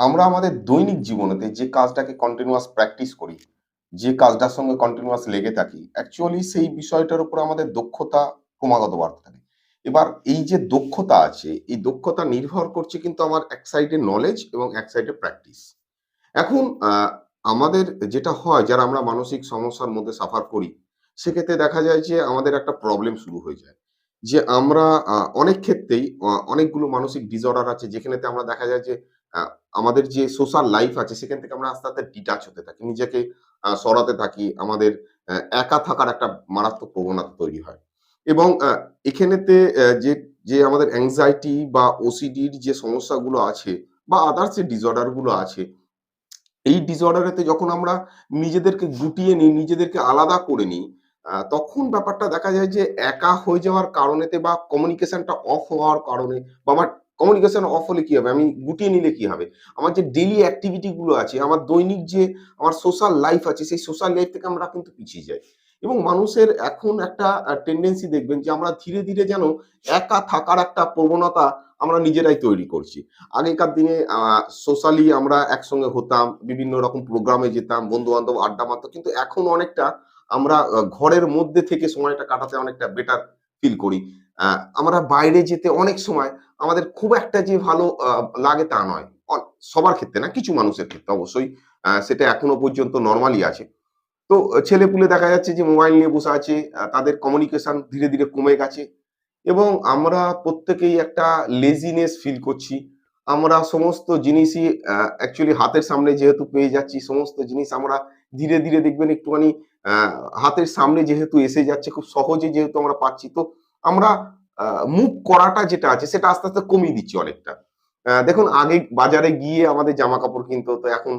আমরা আমাদের দৈনিক জীবনেতে যে কাজটাকে কন্টিনিউয়াস প্র্যাকটিস করি, যে কাজটার সঙ্গে কন্টিনিউয়াস লেগে থাকি, অ্যাকচুয়ালি সেই বিষয়টার উপর আমাদের দক্ষতা ক্রমাগত বাড়তে থাকে। এবার এই যে দক্ষতা আছে, এই দক্ষতা নির্ভর করছে কিন্তু আমার এক সাইডে নলেজ এবং এক সাইডে প্র্যাকটিস। এখন আমাদের যেটা হয় যারা আমরা মানসিক সমস্যার মধ্যে সাফার করি, সেক্ষেত্রে দেখা যায় যে আমাদের একটা প্রবলেম শুরু হয়ে যায়। যে আমরা অনেক ক্ষেত্রেই অনেকগুলো মানসিক ডিসঅর্ডার আছে যেখানেতে আমরা দেখা যায় যে আমাদের যে সোশ্যাল লাইফ আছে সেখান থেকে আমরা আস্তে, আস্তে ডিটাচ হতে থাকি। নিজেকে সরাতে থাকি। আমাদের একা থাকার একটা মারাত্মক প্রবণতা তৈরি হয়। এবং এখানেতে যে, যে আমাদের অ্যাংজাইটি বা ওসিডির যে সমস্যাগুলো আছে বা আদার্স যে ডিসঅর্ডারগুলো আছে এই ডিসঅর্ডারেতে যখন আমরা নিজেদেরকে গুটিয়ে নিই, নিজেদেরকে আলাদা করে নিই, তখন ব্যাপারটা দেখা যায় যে একা হয়ে যাওয়ার কারণেতে বা কমিউনিকেশনটা অফ হওয়ার কারণে বা আমার কমিউনিকেশন অফ হলে কি হবে? আমি গুটিয়ে নিলে কি হবে? আমার যে ডেইলি অ্যাক্টিভিটি গুলো আছে, আমার দৈনিক যে আমার সোশ্যাল লাইফ আছে, সেই সোশ্যাল লাইফ থেকে আমরা কিন্তু পিছিয়ে যাই। এবং মানুষের এখন একটা টেন্ডেন্সি দেখবেন যে আমরা ধীরে, ধীরে যেন একা থাকার একটা প্রবণতা আমরা নিজেরাই তৈরি করছি। আগেকার দিনে সোশ্যালি আমরা একসঙ্গে হতাম, বিভিন্ন রকম প্রোগ্রামে যেতাম, বন্ধু-বান্ধব আড্ডা মারত। কিন্তু এখন অনেকটা আমরা ঘরের মধ্যে থেকে সময়টা কাটাতে অনেকটা বেটার ফিল করি। আমরা বাইরে যেতে অনেক সময় আমাদের খুব একটা যে ভালো লাগে তা নয়। সবার ক্ষেত্রে না, কিছু মানুষের ক্ষেত্রে অবশ্যই সেটা এখনও পর্যন্ত নরমালি আছে। তো ছেলেপুলে দেখা যাচ্ছে যে মোবাইল নিয়ে বসে আছে। তাদের কমিউনিকেশন ধীরে, ধীরে কমে গেছে। এবং আমরা প্রত্যেকেই একটা লেজিনেস ফিল করছি। আমরা সমস্ত জিনিসই অ্যাকচুয়ালি হাতের সামনে যেহেতু পেয়ে যাচ্ছি, সমস্ত জিনিস আমরা ধীরে, ধীরে দেখবেন একটুখানি হাতের সামনে যেহেতু এসে যাচ্ছে, খুব সহজে যেহেতু আমরা পাচ্ছি, তো আমরা মুভ করাটা যেটা আছে সেটা আস্তে, আস্তে কমিয়ে দিচ্ছি অনেকটা। দেখুন আগে বাজারে গিয়ে আমাদের জামাকাপড় কিনতে হতো, এখন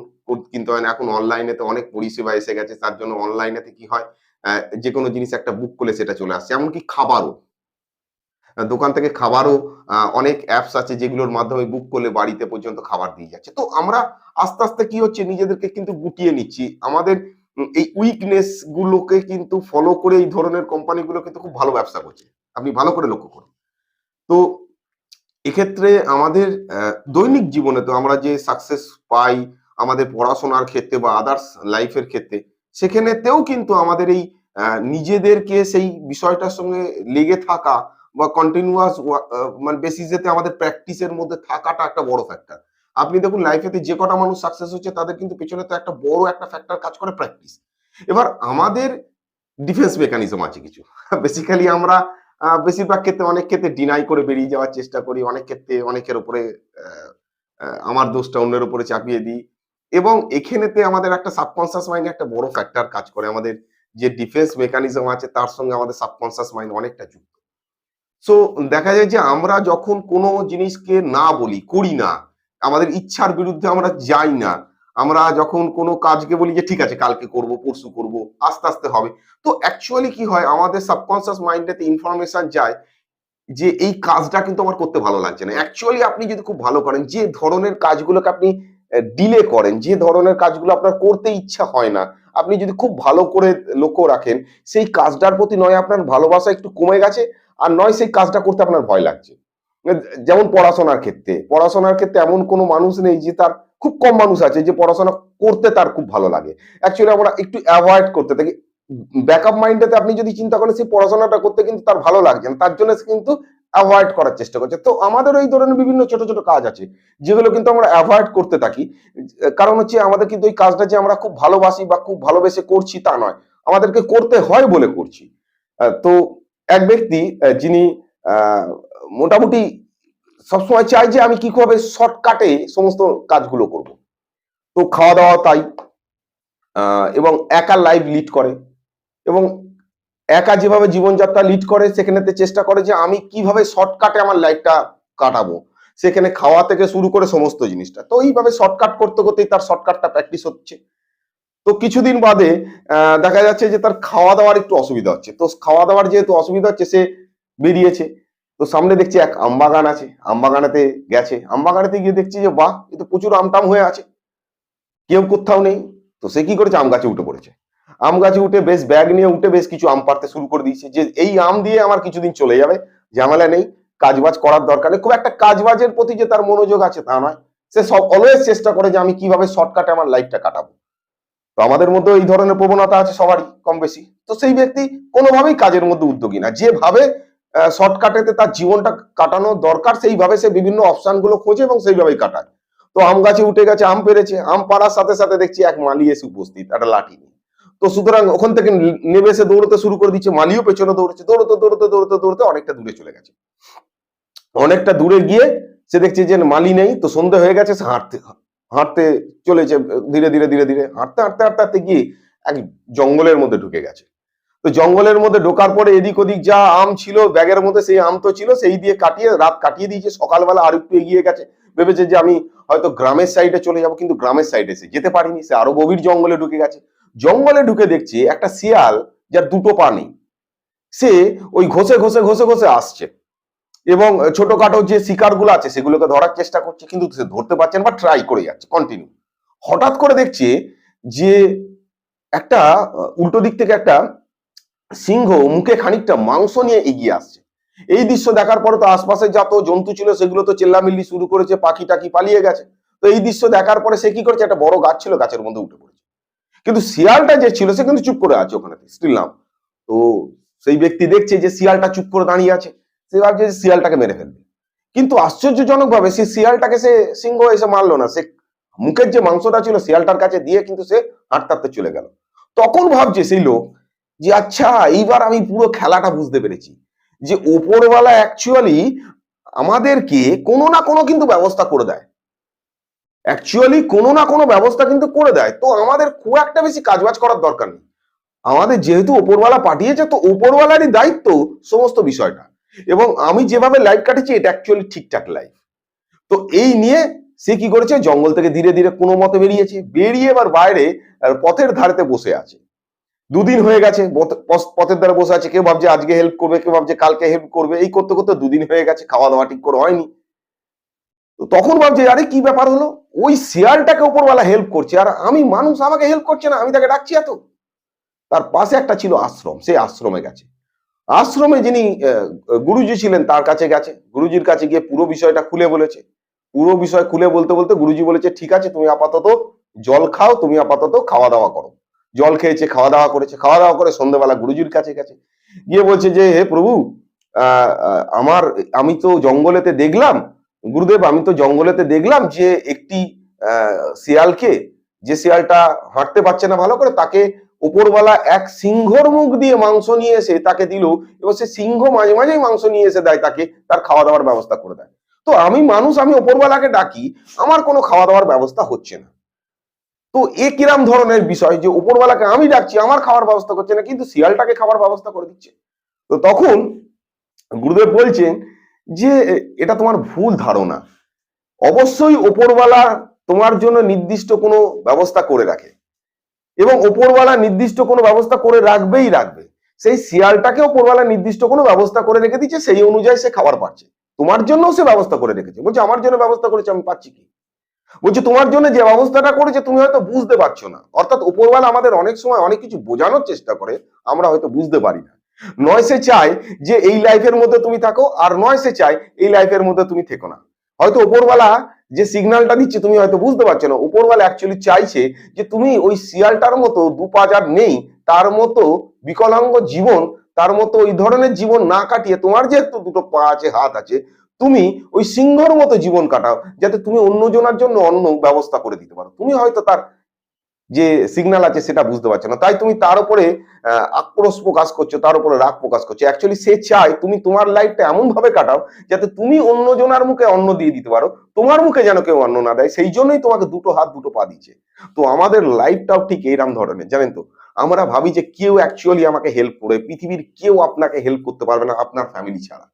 কিনতে হয় না। এখন অনলাইনে তো অনেক পরিষেবা এসে গেছে। তার জন্য অনলাইনেতে কি হয়? অ্যা যেকোনো জিনিস একটা বুক করলে সেটা চলে আসছে। এমনকি খাবারও। দোকান থেকে খাবারও অনেক অ্যাপস আছে যেগুলোর মাধ্যমে বুক করলে বাড়িতে পর্যন্ত খাবার দিয়ে যাচ্ছে। তো আমরা আস্তে, আস্তে কি হচ্ছে নিজেদেরকে কিন্তু গুটিয়ে নিচ্ছি। আমাদের এই উইকনেস গুলোকে কিন্তু ফলো করে এই ধরনের কোম্পানিগুলো কিন্তু খুব ভালো ব্যবসা করছে। আপনি ভালো করে লক্ষ্য করুন। তো এক্ষেত্রে আমাদের দৈনিক জীবনে তো আমরা যে সাকসেস পাই, আমাদের পড়াশোনার ক্ষেত্রে বা আদার্স লাইফ এর ক্ষেত্রে, সেখানেতেও কিন্তু আমাদের এই নিজেদেরকে সেই বিষয়টার সঙ্গে লেগে থাকা বা কন্টিনিউয়াস মানে বেসিস এতে আমাদের প্র্যাকটিস এর মধ্যে থাকাটা একটা বড় ফ্যাক্টর। আপনি দেখুন লাইফেতে যে কটা মানুষ সাকসেস হচ্ছে তাদের কিন্তু পেছনে তো একটা বড় একটা ফ্যাক্টর কাজ করে প্র্যাকটিস। এবার আমাদের ডিফেন্স মেকানিজম আছে কিছু। বেসিক্যালি আমরা বেশিরভাগ ক্ষেত্রে অনেক ক্ষেত্রে ডিনাই করে বেরিয়ে যাওয়ার চেষ্টা করি। অনেক ক্ষেত্রে অনেকের উপরে আমার দোষটা অন্যের উপরে চাপিয়ে দিই। এবং এখানেতে আমাদের একটা সাবকন্সিয়াস মাইন্ড একটা বড় ফ্যাক্টর কাজ করে। আমাদের যে ডিফেন্স মেকানিজম আছে তার সঙ্গে আমাদের সাবকন্সিয়াস মাইন্ড অনেকটা যুক্ত। সো দেখা যায় যে আমরা যখন কোনো জিনিসকে না বলি, করি না, আমাদের ইচ্ছার বিরুদ্ধে আমরা যাই না। আমরা যখন কোন কাজকে বলি যে ঠিক আছে কালকে করব, পরশু করব, আস্তে, আস্তে হবে। তো অ্যাকচুয়ালি কি হয় আমাদের সাবকন্সিয়াস মাইন্ড এতে ইনফরমেশন যায় যে এই কাজটা কিন্তু আমার করতে ভালো লাগছে না। অ্যাকচুয়ালি আপনি যদি খুব ভালো করেন, যে ধরনের কাজগুলোকে আপনি ডিলে করেন, যে ধরনের কাজগুলো আপনার করতে ইচ্ছা হয় না, আপনি যদি খুব ভালো করে লক্ষ্য রাখেন, সেই কাজটার প্রতি নয় আপনার ভালোবাসা একটু কমে গেছে, আর নয় সেই কাজটা করতে আপনার ভয় লাগছে। যেমন পড়াশোনার ক্ষেত্রে। পড়াশোনার ক্ষেত্রে এমন কোনো মানুষ নেই যে তার খুব কম মানুষ আছে যে পড়াশোনা করতে তার খুব ভালো লাগে। অ্যাকচুয়ালি আমরা একটু অ্যাভয়েড করতে থাকি। ব্যাকআপ মাইন্ড এতে আপনি যদি চিন্তা করেন সেই পড়াশোনাটা করতে কিন্তু তার ভালো লাগছে না। তার জন্য কিন্তু অ্যাভয়েড করার চেষ্টা করছে। তো আমাদের এই ধরনের বিভিন্ন ছোট, ছোট কাজ আছে। যেগুলো কিন্তু আমরা অ্যাভয়েড করতে থাকি। কারণ হচ্ছে আমাদের কিন্তু ওই কাজটা যে আমরা খুব ভালোবাসি বা খুব ভালোবেসে করছি তা নয়। আমাদেরকে করতে হয় বলে করছি। তো এক ব্যক্তি যিনি মোটামুটি সবসময় চাই যে আমি কীভাবে শর্টকাটে সমস্ত কাজগুলো করব। তো খাওয়া-দাওয়া তাই। এবং একা লাইফ লিড করে। এবং একা যেভাবে জীবনযাত্রা লিড করে সেখানেতে চেষ্টা করে যে আমি কীভাবে শর্টকাটে আমার লাইফটা কাটাবো। সেখানে খাওয়া থেকে শুরু করে সমস্ত জিনিসটা। তো এইভাবে শর্টকাট করতে, করতেই তার শর্টকাটটা প্র্যাকটিস হচ্ছে। তো কিছুদিন বাদে দেখা যাচ্ছে যে তার খাওয়া-দাওয়ার একটু অসুবিধা হচ্ছে। তো খাওয়া-দাওয়ার যেহেতু অসুবিধা হচ্ছে সে বেরিয়েছে। তো সামনে দেখছি এক আমবাগান আছে। আমবাগানেতে গেছে। আমবাগানেতে গিয়ে দেখছি যে, বাহ! এ তো প্রচুর আম-টাম হয়ে আছে। কেউ কোথাও নেই। তো সে কি করেছে আম গাছে উঠে পড়েছে। আম গাছে উঠে বেশ ব্যাগ নিয়ে উঠে বেশ কিছু আম পাড়তে শুরু করে দিয়েছে যে, এই আম দিয়ে আমার কিছুদিন চলে যাবে। ঝামেলা নেই। কাজবাজ করার দরকার নেই। খুব একটা কাজবাজের প্রতি যে তার মনোযোগ আছে তা নয়। সে সব অলওয়েজ চেষ্টা করে যে, আমি কীভাবে শর্টকাটে আমার লাইফটা কাটাবো তো আমাদের মধ্যে এই ধরনের প্রবণতা আছে সবারই কম বেশি তো সেই ব্যক্তি কোনোভাবেই কাজের মধ্যে উদ্যোগী না যেভাবে শর্টকাটেতে তার জীবনটা কাটানো দরকার, সেইভাবে সে বিভিন্ন অপশনগুলো খোঁজে এবং সেইভাবেই কাটায়। তো আম গাছে উঠে গেছে, আম পেরেছে, আম পাড়ার সাথে সাথে দেখছি এক মালি এসে উপস্থিত, একটা লাঠি নিয়ে। তো সুতরাং ওখান থেকে নেমে এসে দৌড়তে শুরু করে দিচ্ছে, মালিও পেছনে দৌড়ছে, দৌড়তে দৌড়তে দৌড়তে দৌড়তে অনেকটা দূরে চলে গেছে। অনেকটা দূরে গিয়ে সে দেখছে যে মালি নেই, তো সন্ধে হয়ে গেছে, সে হাঁটতে হাঁটতে চলেছে, ধীরে ধীরে ধীরে ধীরে, হাঁটতে হাঁটতে হাঁটতে হাঁটতে গিয়ে এক জঙ্গলের মধ্যে ঢুকে গেছে। তো জঙ্গলের মধ্যে ঢোকার পরে এদিক ওদিক যা আম ছিল, ব্যাগের মধ্যে সেই আম তো ছিল, সেই দিয়ে কাটিয়ে, রাত কাটিয়ে দিয়েছে, সকালবেলা আর একটু এগিয়ে গেছে। ভেবেছে যে আমি হয়তো গ্রামের সাইডে চলে যাব, কিন্তু গ্রামের সাইডে সে যেতে পারিনি, সে আরও গভীর জঙ্গলে ঢুকে গেছে। জঙ্গলে ঢুকে দেখছে একটা শিয়াল যার দুটো পা নেই। সে ওই ঘষে ঘষে ঘষে ঘষে আসছে। এবং ছোটখাটো যে শিকারগুলো আছে, সেগুলোকে ধরার চেষ্টা করছে, কিন্তু সে ধরতে পারছে না বা ট্রাই করে যাচ্ছে কন্টিনিউ হঠাৎ করে দেখছে যে একটা, উল্টো দিক থেকে একটা সিংহ মুখে খানিকটা মাংস নিয়ে এগিয়ে আসছে। এই দৃশ্য দেখার পরে তো আশপাশে যত জন্তু ছিল, সেগুলো তো চিল্লামিল্লি শুরু করেছে, পাখি টাকি পালিয়ে গেছে। তো এই দৃশ্য দেখার পরে সে কি করেছে? একটা বড় গাছ ছিল, গাছের মধ্যে উঠে পড়েছে। কিন্তু শিয়ালটা যে ছিল, সে কিন্তু চুপ করে আছে ওখানে স্টিল নাম তো সেই ব্যক্তি দেখছে যে শিয়ালটা চুপ করে দাঁড়িয়ে আছে, সে ভাবছে যে শিয়ালটাকে মেরে ফেলবে। কিন্তু আশ্চর্যজনক ভাবে সে শিয়ালটাকে সে সিংহ এসে মারলো না। সে মুখের যে মাংসটা ছিল, শিয়ালটার কাছে দিয়ে কিন্তু সে হাঁটতে হাঁটতে চলে গেল। তখন ভাবছে সেই লোক যে আচ্ছা এইবার আমি পুরো খেলাটা বুঝতে পেরেছি যে ওপরওয়ালা অ্যাকচুয়ালি আমাদেরকে কোনো না কোনো কিন্তু ব্যবস্থা করে দেয়। অ্যাকচুয়ালি কোনো না কোনো ব্যবস্থা কিন্তু করে দেয়। তো আমাদের খুব একটা বেশি কাজবাজ করার দরকার নেই। আমাদের যেহেতু ওপরওয়ালা পাঠিয়েছে, তো ওপরওয়ালারই দায়িত্ব সমস্ত বিষয়টা। এবং আমি যেভাবে লাইফ কাটিয়েছি এটা অ্যাকচুয়ালি ঠিকঠাক লাইফ তো এই নিয়ে সে কি করেছে? জঙ্গল থেকে ধীরে ধীরে কোনো মতে বেরিয়েছে। বেরিয়ে এবার বাইরে পথের ধারেতে বসে আছে। দুদিন হয়ে গেছে, পথ- পথ- পথের দ্বারা বসে আছে, কেউ ভাবছে আজকে হেল্প করবে, কেউ ভাবছে কালকে হেল্প করবে, এই করতে করতে দুদিন হয়ে গেছে খাওয়া দাওয়া ঠিক করে হয়নি। তো তখন ভাবছে, আরে কি ব্যাপার হলো? ওই শিয়ালটাকে উপরওয়ালা হেল্প করছে, আর আমি মানুষ, আমাকে হেল্প করছে না, আমি তাকে ডাকছি এত। তার পাশে একটা ছিল আশ্রম, সে আশ্রমে গেছে। আশ্রমে যিনি গুরুজি ছিলেন, তার কাছে গেছে। গুরুজির কাছে গিয়ে পুরো বিষয়টা খুলে বলেছে। পুরো বিষয় খুলে বলতে বলতে গুরুজি বলেছে, ঠিক আছে, তুমি আপাতত জল খাও, তুমি আপাতত খাওয়া দাওয়া করো। জল খেয়েছে খাওয়া দাওয়া করেছে খাওয়া দাওয়া করে সন্ধ্যেবেলা গুরুজির কাছে গেছে। গিয়ে বলছে যে, হে প্রভু আমার, আমি তো জঙ্গলেতে দেখলাম, গুরুদেব, আমি তো জঙ্গলেতে দেখলাম যে একটি শিয়ালকে, যে শিয়ালটা হাঁটতে পারছে না ভালো করে, তাকে উপরওয়ালা এক সিংহর মুখ দিয়ে মাংস নিয়ে এসে তাকে দিল, এবং সে সিংহ মাঝে মাঝেই মাংস নিয়ে এসে দেয়, তাকে তার খাওয়া দাওয়ার ব্যবস্থা করে দেয়। তো আমি মানুষ, আমি ওপরওয়ালাকে ডাকি, আমার কোনো খাওয়া দাওয়ার ব্যবস্থা হচ্ছে না। তো এ কিরাম ধরনের বিষয় যে উপরওয়ালাকে আমি ডাকছি, আমার খাওয়ার ব্যবস্থা করছে না, কিন্তু শিয়ালটাকে খাবার ব্যবস্থা করে দিচ্ছে। তো তখন গুরুদেব বলছেন যে এটা তোমার ভুল ধারণা। অবশ্যই ওপরওয়ালা তোমার জন্য নির্দিষ্ট কোনো ব্যবস্থা করে রাখে। এবং ওপরওয়ালা নির্দিষ্ট কোনো ব্যবস্থা করে রাখবেই রাখবে। সেই শিয়ালটাকে ওপরওয়ালা নির্দিষ্ট কোনো ব্যবস্থা করে রেখে দিচ্ছে, সেই অনুযায়ী সে খাবার পাচ্ছে। তোমার জন্য সে ব্যবস্থা করে রেখেছে। বলছে, আমার জন্য ব্যবস্থা করেছে, আমি পাচ্ছি কি? বলছে, তোমার জন্য যে ব্যবস্থাটা করেছে, তুমি হয়তো বুঝতে পারছ না। অর্থাৎ উপরওয়ালা আমাদের অনেক সময় অনেক কিছু বোঝানোর চেষ্টা করে, আমরা হয়তো বুঝতে পারি না। নয় সে চায় যে এই লাইফের মধ্যে তুমি থাকো, আর নয় সে চায় এই লাইফের মধ্যে তুমি থেকো না। হয়তো উপরওয়ালা যে সিগন্যালটা দিচ্ছে, তুমি হয়তো বুঝতে পারছ না। উপরওয়ালা অ্যাকচুয়ালি চাইছে যে তুমি ওই শিয়ালটার মতো দু পাজার নেই, তার মতো বিকলাঙ্গ জীবন, তার মতো ওই ধরনের জীবন না কাটিয়ে তোমার যেহেতু দুটো পা আছে, হাত আছে তুমি ওই সিংহর মতো জীবন কাটাও, যাতে তুমি অন্যজনের জন্য অন্য ব্যবস্থা করে দিতে পারো। তুমি হয়তো তার যে সিগন্যাল আছে সেটা বুঝতে পারছ না। তাই তুমি তার উপরে আক্রোশ প্রকাশ করছ, তার উপরে রাগ প্রকাশ করছ। অ্যাকচুয়ালি সে চায় তুমি তোমার লাইফটা এমন ভাবে কাটাও, যাতে তুমি অন্যজনের মুখে অন্ন দিয়ে দিতে পারো। তোমার মুখে যেন কেউ অন্ন না দেয়, সেই জন্যই তোমাকে দুটো হাত, দুটো পা দিচ্ছে তো আমাদের লাইফটাও ঠিক এইরকম ধরনের, জানেন তো? আমরা ভাবি যে কেউ অ্যাকচুয়ালি আমাকে হেল্প করে, পৃথিবীর কেউ আপনাকে হেল্প করতে পারবে না আপনার ফ্যামিলি ছাড়া।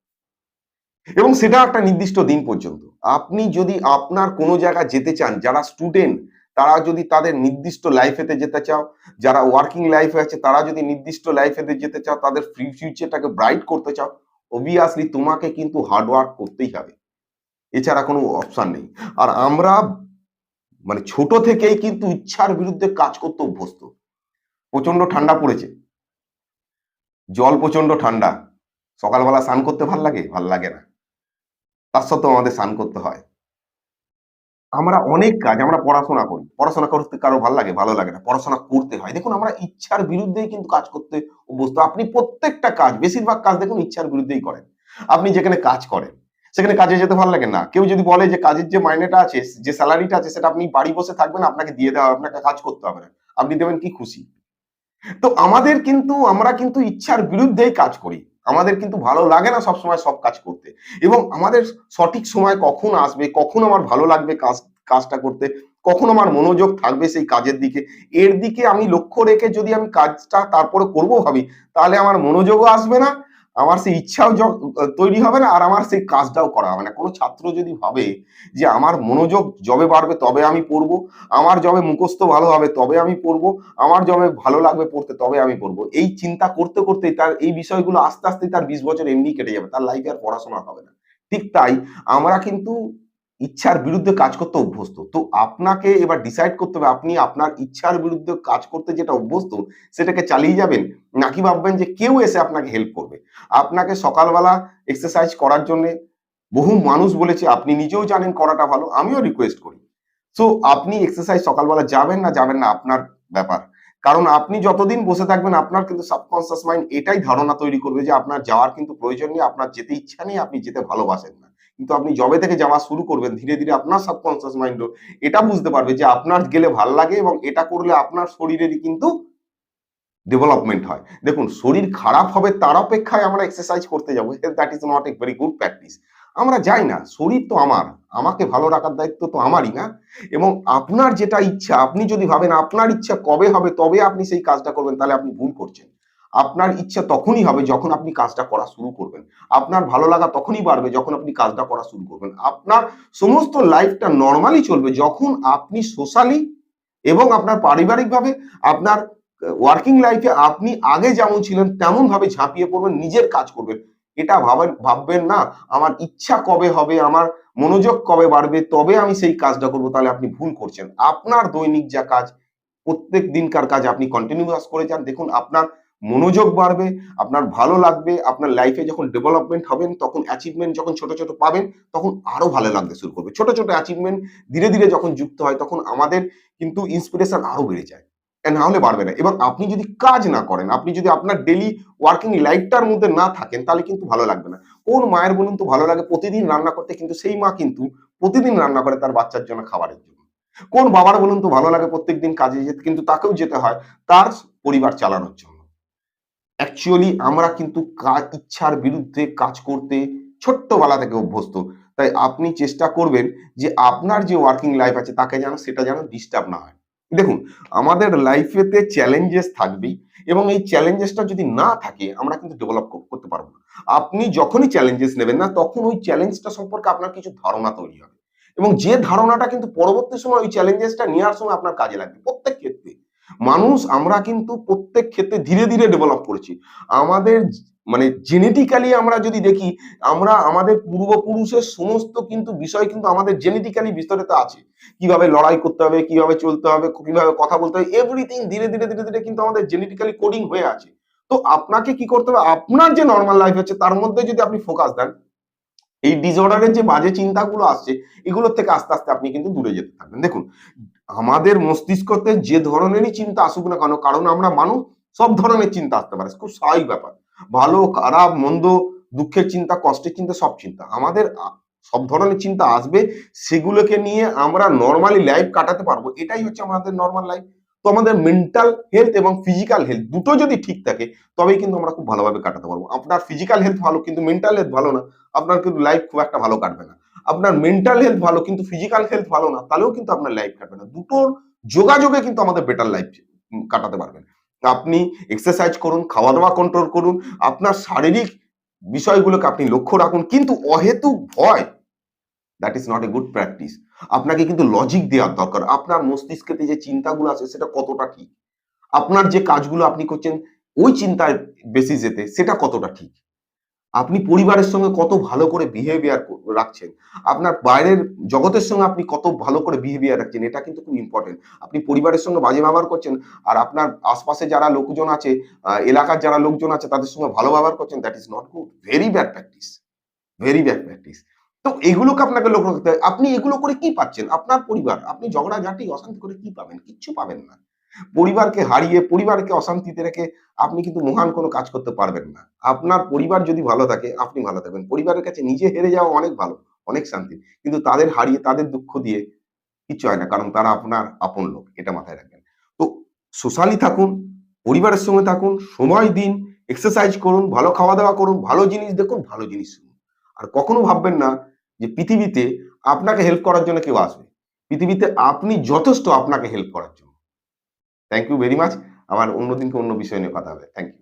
এবং সেটা একটা নির্দিষ্ট দিন পর্যন্ত। আপনি যদি আপনার কোনো জায়গায় যেতে চান, যারা স্টুডেন্ট তারা যদি তাদের নির্দিষ্ট লাইফেতে যেতে চাও, যারা ওয়ার্কিং লাইফে আছে, তারা যদি নির্দিষ্ট লাইফেতে যেতে চাও, তাদের ফ্রি ফিউচারটাকে ব্রাইট করতে চাও অবভিয়াসলি তোমাকে কিন্তু হার্ড ওয়ার্ক করতেই হবে। এছাড়া কোনো অপশন নেই। আর আমরা মানে ছোট থেকেই কিন্তু ইচ্ছার বিরুদ্ধে কাজ করতে অভ্যস্ত। প্রচণ্ড ঠান্ডা পড়েছে। জল প্রচণ্ড ঠান্ডা। সকালবেলা স্নান করতে ভালো লাগে? ভালো লাগে না। তার সত্ত্বেও আমাদের স্নান করতে হয়। আমরা অনেক কাজ, আমরা পড়াশোনা করি। পড়াশোনা করতে কারও ভালো লাগে ভালো লাগে না। পড়াশোনা করতে হয়। দেখুন, আমরা ইচ্ছার বিরুদ্ধেই কিন্তু কাজ করতে অভ্যস্ত। আপনি প্রত্যেকটা কাজ, বেশিরভাগ কাজ দেখুন ইচ্ছার বিরুদ্ধেই করেন। আপনি যেখানে কাজ করেন, সেখানে কাজে যেতে ভালো লাগে না। কেউ যদি বলে যে কাজের যে মাইনেটা আছে, যে স্যালারিটা আছে, সেটা আপনি বাড়ি বসে থাকবেন, আপনাকে দিয়ে দেওয়া, আপনাকে কাজ করতে হবে না। আপনি দেবেন কি খুশি? তো আমাদের কিন্তু, আমরা কিন্তু ইচ্ছার বিরুদ্ধেই কাজ করি। আমাদের কিন্তু ভালো লাগে না সবসময় সব কাজ করতে। এবং আমাদের সঠিক সময় কখন আসবে, কখন আমার ভালো লাগবে কাজ, কাজটা করতে, কখন আমার মনোযোগ থাকবে সেই কাজের দিকে, এর দিকে আমি লক্ষ্য রেখে যদি আমি কাজটা তারপরে করব ভাবি, তাহলে আমার মনোযোগও আসবে না আমার সেই ইচ্ছাও তৈরি হবে না, আর আমার সেই কাজটাও করা হবে না। কোনো ছাত্র যদি ভাবে যে আমার মনোযোগ জবে বাড়বে, তবে আমি পড়ব, আমার জবে মুখস্থ ভালো হবে, তবে আমি পড়ব, আমার জবে ভালো লাগবে পড়তে, তবে আমি পড়ব, এই চিন্তা করতে করতে তার, এই বিষয়গুলো আস্তে আস্তে তার বিশ বছর এমনি কেটে যাবে, তার লাইফে আর পড়াশোনা হবে না। ঠিক তাই আমরা কিন্তু ইচ্ছার বিরুদ্ধে কাজ করতে অভ্যস্ত। তো আপনাকে এবার ডিসাইড করতে হবে, আপনি আপনার ইচ্ছার বিরুদ্ধে কাজ করতে যেটা অভ্যস্ত, সেটাকে চালিয়ে যাবেন নাকি ভাববেন যে কেউ এসে আপনাকে হেল্প করবে। আপনাকে সকালবেলা এক্সারসাইজ করার জন্য বহু মানুষ বলেছে, আপনি নিজেও জানেন করাটা ভালো, আমিও রিকোয়েস্ট করি। সো আপনি এক্সারসাইজ সকালবেলা যাবেন না যাবেন না, আপনার ব্যাপার। কারণ আপনি যতদিন বসে থাকবেন, আপনার কিন্তু সাবকনসিয়াস মাইন্ড এটাই ধারণা তৈরি করবে যে আপনার যাওয়ার কিন্তু প্রয়োজন নেই, আপনার যেতে ইচ্ছা নেই, আপনি যেতে ভালোবাসেন না। কিন্তু আপনি জবে থেকে যাওয়া শুরু করবেন, ধীরে ধীরে আপনার সাবকনসিয়াস মাইন্ডও এটা বুঝতে পারবে যে আপনার গেলে ভালো লাগে এবং এটা করলে আপনার শরীরেরই কিন্তু ডেভেলপমেন্ট হয়। দেখুন, শরীর খারাপ হবে তার অপেক্ষায় আমরা এক্সারসাইজ করতে যাব। That is not a very good practice আমরা যাই না, শরীর তো আমার, আমাকে ভালো রাখার দায়িত্ব তো আমারই না। এবং আপনার যেটা ইচ্ছা, আপনি যদি ভাবেন আপনার ইচ্ছা কবে হবে, তবে আপনি সেই কাজটা করবেন, তাহলে আপনি ভুল করছেন। আপনার ইচ্ছা তখনই হবে যখন আপনি কাজটা করা শুরু করবেন। আপনার ভালো লাগা তখনই বাড়বে যখন আপনি কাজটা করা শুরু করবেন। আপনার সমস্ত লাইফটা নর্মালি চলবে যখন আপনি সোশ্যালি এবং আপনার পারিবারিকভাবে আপনার ওয়ার্কিং লাইফে আপনি আগে যেমন ছিলেন তেমন ভাবে ঝাঁপিয়ে পড়বেন, নিজের কাজ করবেন। এটা ভাবেন, ভাববেন না, আমার ইচ্ছা কবে হবে, আমার মনোযোগ কবে বাড়বে, তবে আমি সেই কাজটা করব, তাহলে আপনি ভুল করছেন। আপনার দৈনিক যা কাজ, প্রত্যেক দিনকার কাজ আপনি কন্টিনিউয়াস করে যান। দেখুন, আপনার মনোযোগ বাড়বে, আপনার ভালো লাগবে, আপনার লাইফে যখন ডেভেলপমেন্ট হবেন, তখন অ্যাচিভমেন্ট যখন ছোট ছোট পাবেন, তখন আরও ভালো লাগতে শুরু করবে। ছোট ছোট অ্যাচিভমেন্ট ধীরে ধীরে যখন যুক্ত হয়, তখন আমাদের কিন্তু ইন্সপিরেশন আরও বেড়ে যায়। না হলে বাড়বে না। এবং আপনি যদি কাজ না করেন, আপনি যদি আপনার ডেলি ওয়ার্কিং লাইফটার মধ্যে না থাকেন, তাহলে কিন্তু ভালো লাগবে না। কোন মায়ের বলুন তো ভালো লাগে, প্রতিদিন রান্না করতে কিন্তু সেই মা কিন্তু প্রতিদিন রান্না করে তার বাচ্চার জন্য খাবারের জন্য। কোন বাবার বলুন তো ভালো লাগে প্রত্যেকদিন কাজে যেতে, কিন্তু তাকেও যেতে হয়, তার পরিবার চালানোর জন্য। অ্যাকচুয়ালি আমরা কিন্তু ইচ্ছার বিরুদ্ধে কাজ করতে ছোট্টবেলা থেকে অভ্যস্ত। তাই আপনি চেষ্টা করবেন যে আপনার যে ওয়ার্কিং লাইফ আছে তাকে যেন, সেটা যেন ডিস্টার্ব না হয়। দেখুন, আমাদের লাইফেতে চ্যালেঞ্জেস থাকবেই এবং এই চ্যালেঞ্জেসটা যদি না থাকে, আমরা কিন্তু ডেভেলপ করতে পারব না। আপনি যখনই চ্যালেঞ্জেস নেবেন না, তখন ওই চ্যালেঞ্জটা সম্পর্কে আপনার কিছু ধারণা তৈরি হবে। এবং যে ধারণাটা কিন্তু পরবর্তী সময় ওই চ্যালেঞ্জেসটা নেওয়ার সময় আপনার কাজে লাগবে। প্রত্যেক ক্ষেত্রে। মানুষ আমরা কিন্তু প্রত্যেক ক্ষেত্রে ধীরে ধীরে ডেভেলপ করেছি। আমাদের মানে জেনেটিক্যালি আমরা যদি দেখি, আমরা আমাদের পূর্বপুরুষের সমস্ত কিন্তু বিষয় কিন্তু আমাদের জেনেটিক্যালি বিস্তারিত আছে। কীভাবে লড়াই করতে হবে, কীভাবে চলতে হবে, কীভাবে কথা বলতে হবে এভরিথিং ধীরে ধীরে ধীরে ধীরে কিন্তু আমাদের জেনেটিক্যালি কোডিং হয়ে আছে। তো আপনাকে কি করতে হবে? আপনার যে নর্মাল লাইফ আছে তার মধ্যে যদি আপনি ফোকাস দেন এই ডিসঅর্ডারের যে বাজে চিন্তাগুলো আসছে, এগুলোর থেকে আস্তে আস্তে আপনি কিন্তু দূরে যেতে থাকবেন। দেখুন, আমাদের মস্তিষ্কতে যে ধরনেরই চিন্তা আসুক না কেন, কারণ আমরা মানুষ, সব ধরনের চিন্তা আসতে পারে, খুব স্বাভাবিক ব্যাপার। ভালো, খারাপ, মন্দ, দুঃখের চিন্তা, কষ্টের চিন্তা, সব চিন্তা। আমাদের সব ধরনের চিন্তা আসবে, সেগুলোকে নিয়ে আমরা নর্মালি লাইফ কাটাতে পারব। এটাই হচ্ছে আমাদের নর্মাল লাইফ তো আমাদের মেন্টাল হেলথ এবং ফিজিক্যাল হেলথ দুটো যদি ঠিক থাকে, তবেই কিন্তু আমরা খুব ভালোভাবে কাটাতে পারব। আপনার ফিজিক্যাল হেলথ ভালো, কিন্তু মেন্টাল হেলথ ভালো না, আপনার কিন্তু লাইফ খুব একটা ভালো কাটবে না। আপনার মেন্টাল হেলথ ভালো, কিন্তু ফিজিক্যাল হেলথ ভালো না, তাহলেও কিন্তু আপনার লাইফ কাটবে না। দুটোর যোগাযোগে কিন্তু আমাদের বেটার লাইফ কাটাতে পারবেন। আপনি এক্সারসাইজ করুন খাওয়া দাওয়া কন্ট্রোল করুন, আপনার শারীরিক বিষয়গুলোকে আপনি লক্ষ্য রাখুন, কিন্তু অহেতুক ভয় that is not a good practice আপনাকে কিন্তু লজিক দেওয়ার দরকার। আপনার মস্তিষ্কেতে যে চিন্তাগুলো আছে, সেটা কতটা ঠিক? আপনার যে কাজগুলো আপনি করছেন, ওই চিন্তার বেসিসেতে সেটা কতটা ঠিক? আপনি পরিবারের সঙ্গে কত ভালো করে বিহেভিয়ার রাখছেন? আপনার বাইরের জগতের সঙ্গে আপনি কত ভালো করে বিহেভিয়ার রাখছেন, এটা কিন্তু খুব ইম্পর্টেন্ট আপনি পরিবারের সঙ্গে বাজে ব্যবহার করছেন, আর আপনার আশপাশে যারা লোকজন আছে এলাকার যারা লোকজন আছে, তাদের সঙ্গে ভালো ব্যবহার করছেন that is not good very bad practice very bad practice তো এগুলোকে আপনাকে লক্ষ্য রাখতে হবে। আপনি এগুলো করে কি পাচ্ছেন? আপনার পরিবার, আপনি ঝগড়াঝাটি, অশান্তি করে কি পাবেন? কিচ্ছু পাবেন না। পরিবারকে হারিয়ে, পরিবারকে অশান্তিতে রেখে আপনি কিন্তু মহান কোনো কাজ করতে পারবেন না। আপনার পরিবার যদি ভালো থাকে, আপনি ভালো থাকবেন। পরিবারের কাছে নিজে হেরে যাওয়া অনেক ভালো, অনেক শান্তি। কিন্তু তাদের হারিয়ে, তাদের দুঃখ দিয়ে কিচ্ছু হয় না, কারণ তারা আপনার আপন লোক। এটা মাথায় রাখবেন। তো সোশ্যালি থাকুন, পরিবারের সঙ্গে থাকুন, সময় দিন এক্সারসাইজ করুন, ভালো খাওয়া দাওয়া করুন, ভালো জিনিস দেখুন, ভালো জিনিস শুনুন। আর কখনো ভাববেন না যে পৃথিবীতে আপনাকে হেল্প করার জন্য কেউ আসবে। পৃথিবীতে আপনি যথেষ্ট আপনাকে হেল্প করার জন্য। থ্যাংক ইউ ভেরি মাচ আমার অন্যদিনকে অন্য বিষয় নিয়ে কথা হবে। Thank you